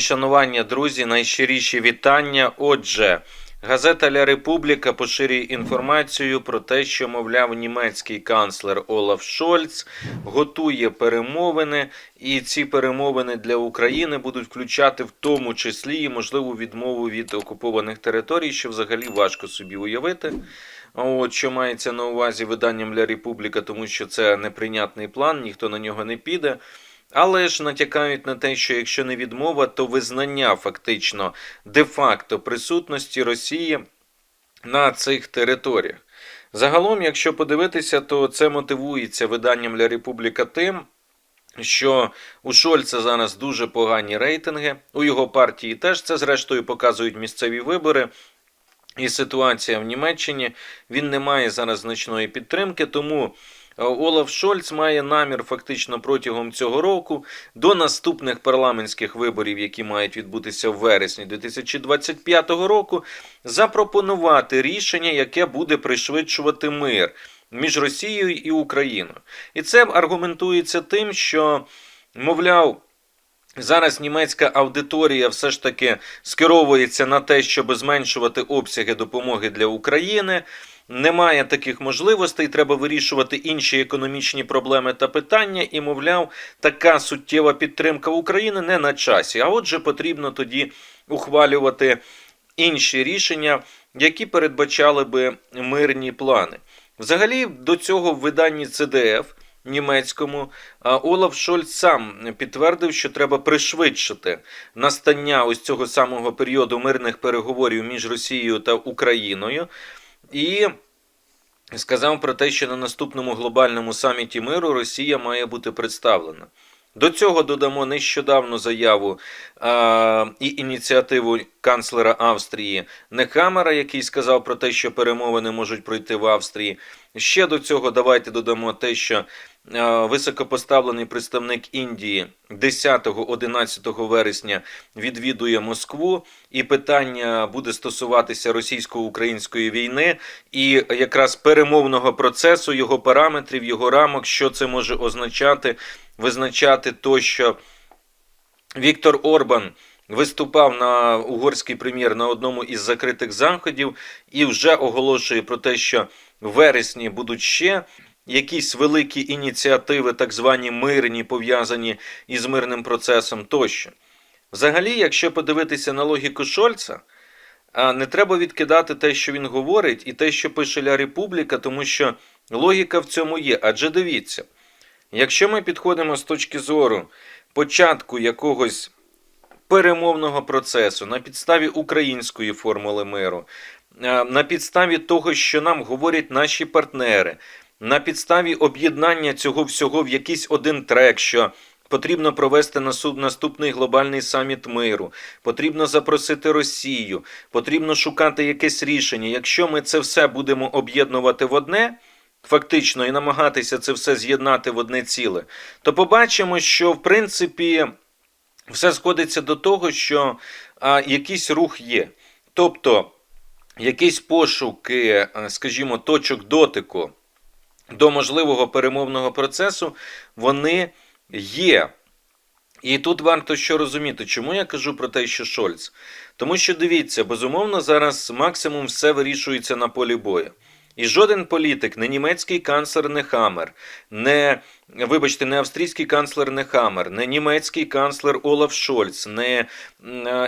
Шанування, друзі, найщиріші вітання. Отже, газета Ля Републіка поширює інформацію про те, що, мовляв, німецький канцлер Олаф Шольц готує перемовини, і ці перемовини для України будуть включати в тому числі і можливу відмову від окупованих територій, що взагалі важко собі уявити. От що мається на увазі виданням Ля Републіка, тому що це неприйнятний план, ніхто на нього не піде. Але ж натякають на те, що якщо не відмова, то визнання фактично де-факто присутності Росії на цих територіях. Загалом, якщо подивитися, то це мотивується виданням Ля Републіка тим, що у Шольца зараз дуже погані рейтинги, у його партії теж це зрештою показують місцеві вибори. І ситуація в Німеччині він не має зараз значної підтримки, тому Олаф Шольц має намір фактично протягом цього року до наступних парламентських виборів, які мають відбутися в вересні 2025 року, запропонувати рішення, яке буде пришвидшувати мир між Росією і Україною. І це аргументується тим, що, мовляв. Зараз німецька аудиторія все ж таки скеровується на те, щоб зменшувати обсяги допомоги для України. Немає таких можливостей, треба вирішувати інші економічні проблеми та питання. І, мовляв, така суттєва підтримка України не на часі. А отже, потрібно тоді ухвалювати інші рішення, які передбачали би мирні плани. Взагалі, до цього в виданні CDF німецькому Олаф Шольц сам підтвердив, що треба пришвидшити настання ось цього самого періоду мирних переговорів між Росією та Україною. І сказав про те, що на наступному глобальному саміті миру Росія має бути представлена. До цього додамо нещодавну заяву а, і ініціативу канцлера Австрії Нехамера, який сказав про те, що перемовини можуть пройти в Австрії. Ще до цього давайте додамо те, що високопоставлений представник Індії 10-11 вересня відвідує Москву, і питання буде стосуватися російсько-української війни і якраз перемовного процесу, його параметрів, його рамок, що це може означати визначати то, що Віктор Орбан виступав на угорський прем'єр на одному із закритих заходів і вже оголошує про те, що в вересні будуть ще якісь великі ініціативи, так звані мирні, пов'язані із мирним процесом тощо. Взагалі, якщо подивитися на логіку Шольца, не треба відкидати те, що він говорить, і те, що пише Ля Републіка, тому що логіка в цьому є. Адже дивіться. Якщо ми підходимо з точки зору початку якогось перемовного процесу на підставі української формули миру, на підставі того, що нам говорять наші партнери, на підставі об'єднання цього всього в якийсь один трек, що потрібно провести наступний глобальний саміт миру, потрібно запросити Росію, потрібно шукати якесь рішення. Якщо ми це все будемо об'єднувати в одне фактично і намагатися це все з'єднати в одне ціле, то побачимо, що в принципі все сходиться до того, що а, якийсь рух є. Тобто якісь пошуки, скажімо, точок дотику до можливого перемовного процесу, вони є. І тут варто що розуміти, чому я кажу про те, що Шольц. Тому що дивіться, безумовно, зараз максимум все вирішується на полі бою. І жоден політик, не німецький канцлер не Хамер, не вибачте, не австрійський канцлер не Хамер, не німецький канцлер Олаф Шольц, не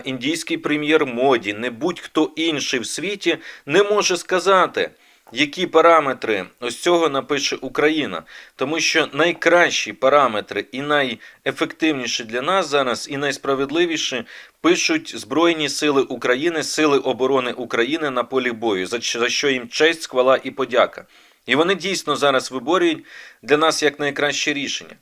індійський прем'єр Моді, не будь-хто інший в світі не може сказати. Які параметри ось цього напише Україна? Тому що найкращі параметри і найефективніші для нас зараз, і найсправедливіші пишуть Збройні Сили України, Сили оборони України на полі бою, за що їм честь, хвала і подяка. І вони дійсно зараз виборюють для нас як найкраще рішення.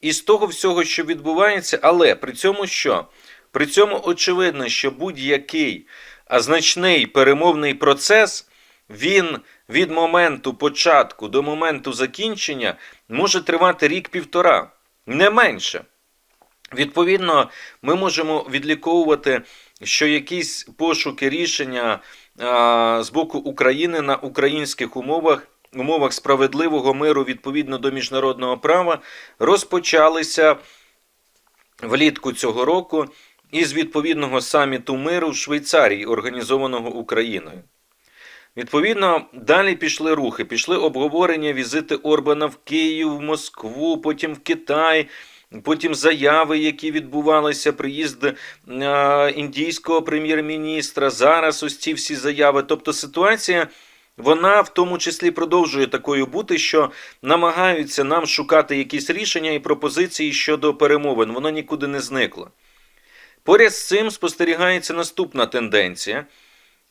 І з того всього, що відбувається, але при цьому що? При цьому очевидно, що будь-який значний перемовний процес він від моменту початку до моменту закінчення може тривати рік-півтора, не менше. Відповідно, ми можемо відліковувати, що якісь пошуки рішення а, з боку України на українських умовах, умовах справедливого миру відповідно до міжнародного права, розпочалися влітку цього року із відповідного саміту миру в Швейцарії, організованого Україною. Відповідно, далі пішли рухи, пішли обговорення візити Орбана в Київ, в Москву, потім в Китай, потім заяви, які відбувалися, приїзд е, індійського прем'єр-міністра. Зараз ось ці всі заяви. Тобто ситуація. Вона в тому числі продовжує такою бути, що намагаються нам шукати якісь рішення і пропозиції щодо перемовин. Воно нікуди не зникло. Поряд з цим спостерігається наступна тенденція.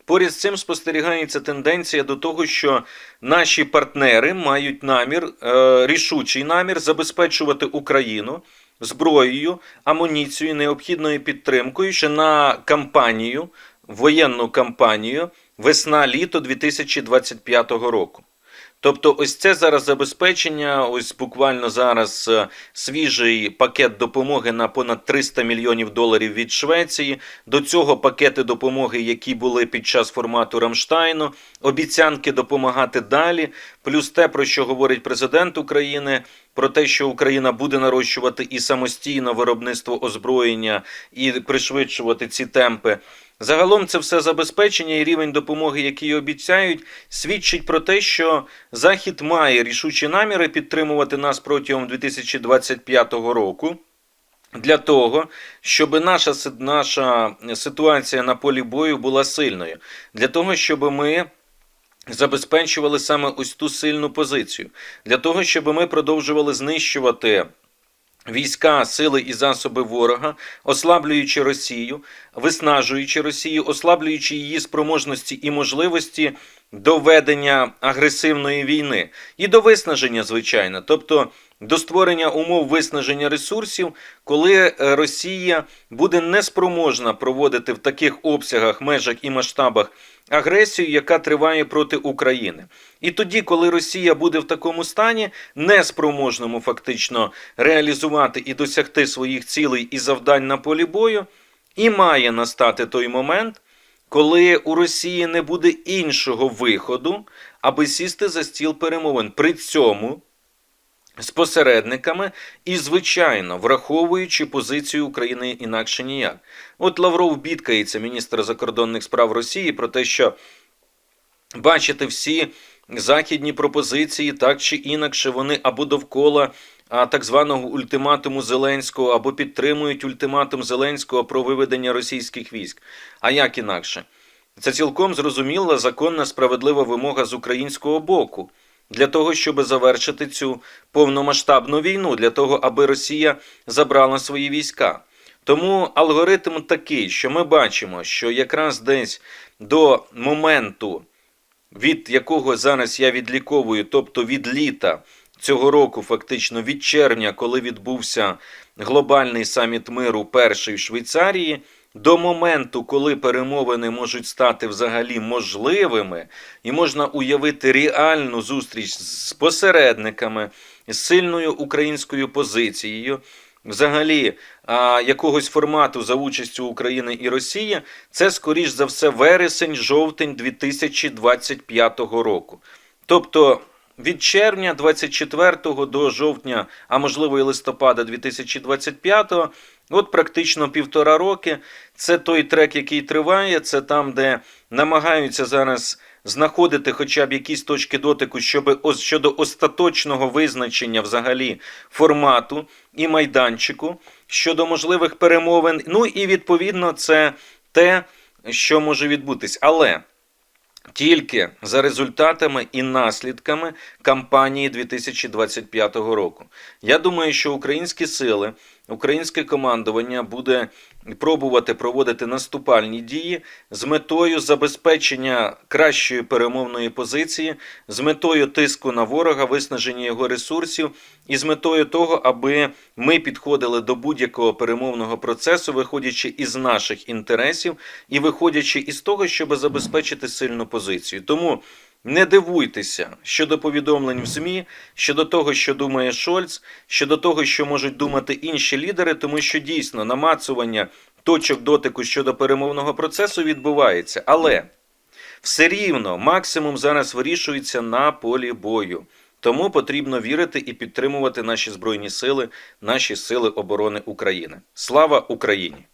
Поряд з цим спостерігається тенденція до того, що наші партнери мають намір, е, рішучий намір забезпечувати Україну зброєю, амуніцією, необхідною підтримкою ще на кампанію, воєнну кампанію весна-літо 2025 року. Тобто, ось це зараз забезпечення. Ось буквально зараз е, свіжий пакет допомоги на понад 300 мільйонів доларів від Швеції. До цього пакети допомоги, які були під час формату Рамштайну, обіцянки допомагати далі. Плюс те, про що говорить президент України, про те, що Україна буде нарощувати і самостійно виробництво озброєння і пришвидшувати ці темпи. Загалом це все забезпечення і рівень допомоги, який обіцяють, свідчить про те, що Захід має рішучі наміри підтримувати нас протягом 2025 року. Для того, щоб наша, наша ситуація на полі бою була сильною, для того, щоб ми забезпечували саме ось ту сильну позицію, для того, щоб ми продовжували знищувати війська, сили і засоби ворога, ослаблюючи Росію, виснажуючи Росію, ослаблюючи її спроможності і можливості до ведення агресивної війни. І до виснаження, звичайно, тобто до створення умов виснаження ресурсів, коли е, Росія буде неспроможна проводити в таких обсягах, межах і масштабах агресію, яка триває проти України. І тоді, коли Росія буде в такому стані, неспроможному фактично реалізувати і досягти своїх цілей і завдань на полі бою, і має настати той момент, коли у Росії не буде іншого виходу, аби сісти за стіл перемовин. При цьому з посередниками і, звичайно, враховуючи позицію України інакше ніяк. От Лавров бідкається, міністр закордонних справ Росії, про те, що бачите всі західні пропозиції, так чи інакше, вони або довкола так званого ультиматуму Зеленського, або підтримують ультиматум Зеленського про виведення російських військ. А як інакше? Це цілком зрозуміла законна справедлива вимога з українського боку для того, щоб завершити цю повномасштабну війну, для того, аби Росія забрала свої війська. Тому алгоритм такий, що ми бачимо, що якраз десь до моменту, від якого зараз я відліковую, тобто від літа цього року, фактично від червня, коли відбувся глобальний саміт миру перший в Швейцарії, до моменту, коли перемовини можуть стати взагалі можливими, і можна уявити реальну зустріч з посередниками, з сильною українською позицією, взагалі а, якогось формату за участю України і Росії, це скоріш за все вересень-жовтень 2025 року. Тобто від червня 24 до жовтня, а можливо і листопада 2025, от практично півтора роки. Це той трек, який триває. Це там, де намагаються зараз знаходити хоча б якісь точки дотику, щоб щодо остаточного визначення взагалі формату і майданчику, щодо можливих перемовин. Ну і відповідно це те, що може відбутись. Але тільки за результатами і наслідками кампанії 2025 року. Я думаю, що українські сили, українське командування буде пробувати проводити наступальні дії з метою забезпечення кращої перемовної позиції, з метою тиску на ворога, виснаження його ресурсів, і з метою того, аби ми підходили до будь-якого перемовного процесу, виходячи із наших інтересів і виходячи із того, щоб забезпечити сильну позицію. Тому не дивуйтеся щодо повідомлень в ЗМІ, щодо того, що думає Шольц, щодо того, що можуть думати інші лідери, тому що дійсно намацування точок дотику щодо перемовного процесу відбувається. Але все рівно максимум зараз вирішується на полі бою. Тому потрібно вірити і підтримувати наші збройні сили, наші сили оборони України. Слава Україні!